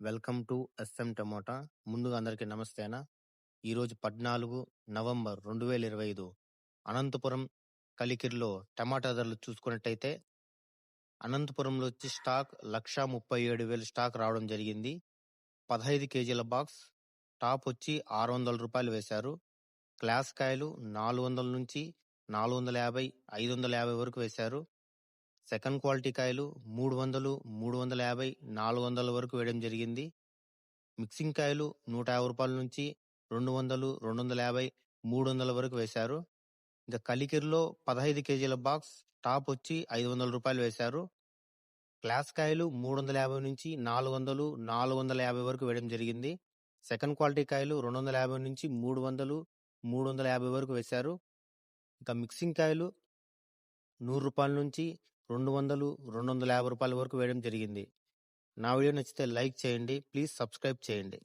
Welcome to S M tomato. ముందుగా అందరికీ నమస్తే అన్న. ఈరోజు పద్నాలుగు నవంబర్ రెండు వేల ఇరవై ఐదు అనంతపురం కలికిరిలో టమాటా ధరలు చూసుకున్నట్టయితే అనంతపురంలో వచ్చి స్టాక్ లక్ష ముప్పై ఏడు వేలు స్టాక్ రావడం జరిగింది. పదహైదు కేజీల బాక్స్ టాప్ వచ్చి ఆరు వందల రూపాయలు వేశారు. క్లాస్ కాయలు నాలుగు వందల నుంచి నాలుగు వందల యాభై ఐదు వందల యాభై వరకు వేశారు. సెకండ్ క్వాలిటీ కాయలు మూడు వందలు మూడు వందల యాభై నాలుగు వందల వరకు వేయడం జరిగింది. మిక్సింగ్ కాయలు నూట యాభై రూపాయల నుంచి రెండు వందలు రెండు వందల యాభై మూడు వందల వరకు వేశారు. ఇంకా కలికిరిలో పదహైదు కేజీల బాక్స్ టాప్ వచ్చి ఐదు వందల రూపాయలు వేశారు. క్లాస్ కాయలు మూడు వందల యాభై నుంచి నాలుగు వందలు నాలుగు వందల యాభై వరకు వేయడం జరిగింది. సెకండ్ క్వాలిటీ కాయలు రెండు వందల యాభై నుంచి మూడు వందలు మూడు వందల యాభై వరకు వేశారు. ఇంకా మిక్సింగ్ కాయలు నూరు రూపాయల నుంచి రెండు వందలు రెండు వందల యాభై రూపాయల వరకు వేయడం జరిగింది. నా వీడియో నచ్చితే లైక్ చేయండి. ప్లీజ్ సబ్స్క్రైబ్ చేయండి.